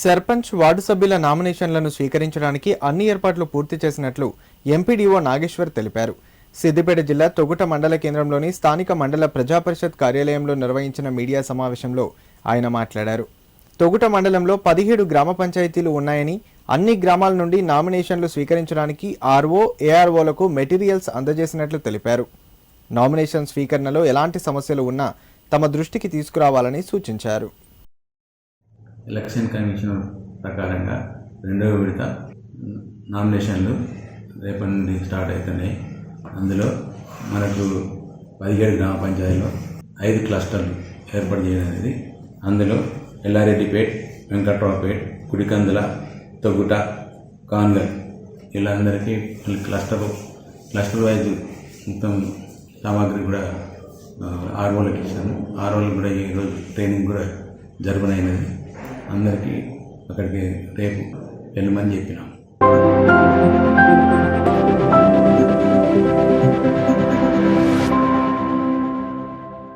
Sarpanch ward సభ్యుల నామినేషన్లను స్వీకరించడానికి అన్ని ఏర్పాట్లు పూర్తి చేసినట్లు ఎంపీడీఓ నాగేశ్వర్ తెలిపారు. సిద్దిపేట జిల్లా తొగుట మండల కేంద్రంలోని స్థానిక మండల ప్రజాపరిషత్ కార్యాలయంలో నిర్వహించిన మీడియా సమావేశంలో ఆయన మాట్లాడారు. తొగుట మండలంలో పదిహేడు గ్రామ పంచాయతీలు ఉన్నాయని అన్ని గ్రామాల నుండి నామినేషన్లు స్వీకరించడానికి ఆర్ఓ ఏఆర్ఓలకు మెటీరియల్స్ అందజేసినట్లు తెలిపారు. నామినేషన్ స్వీకరణలో ఎలాంటి సమస్యలు ఉన్నా తమ దృష్టికి తీసుకురావాలని సూచించారు. ఎలక్షన్ కమిషన్ ప్రకారంగా రెండవ విడత నామినేషన్లు రేపటి నుండి స్టార్ట్ అవుతున్నాయి. అందులో మనకు పదిహేడు గ్రామ పంచాయతీలో ఐదు క్లస్టర్లు ఏర్పాటు చేయడానికి అందులో ఎల్లారెడ్డిపేట్ వెంకట్రావుపేట్ కుడికందుల తొగుట కాన్గర్ వీళ్ళందరికీ క్లస్టర్ క్లస్టర్ వైజ్ మొత్తం సామాగ్రి కూడా ఆర్ఓలకు ఇచ్చాము. ఆర్ఓలకు కూడా ఈరోజు ట్రైనింగ్ కూడా జరపనైనది అందరికీ అక్కడికి రేపు వెళ్ళమని చెప్పినాం.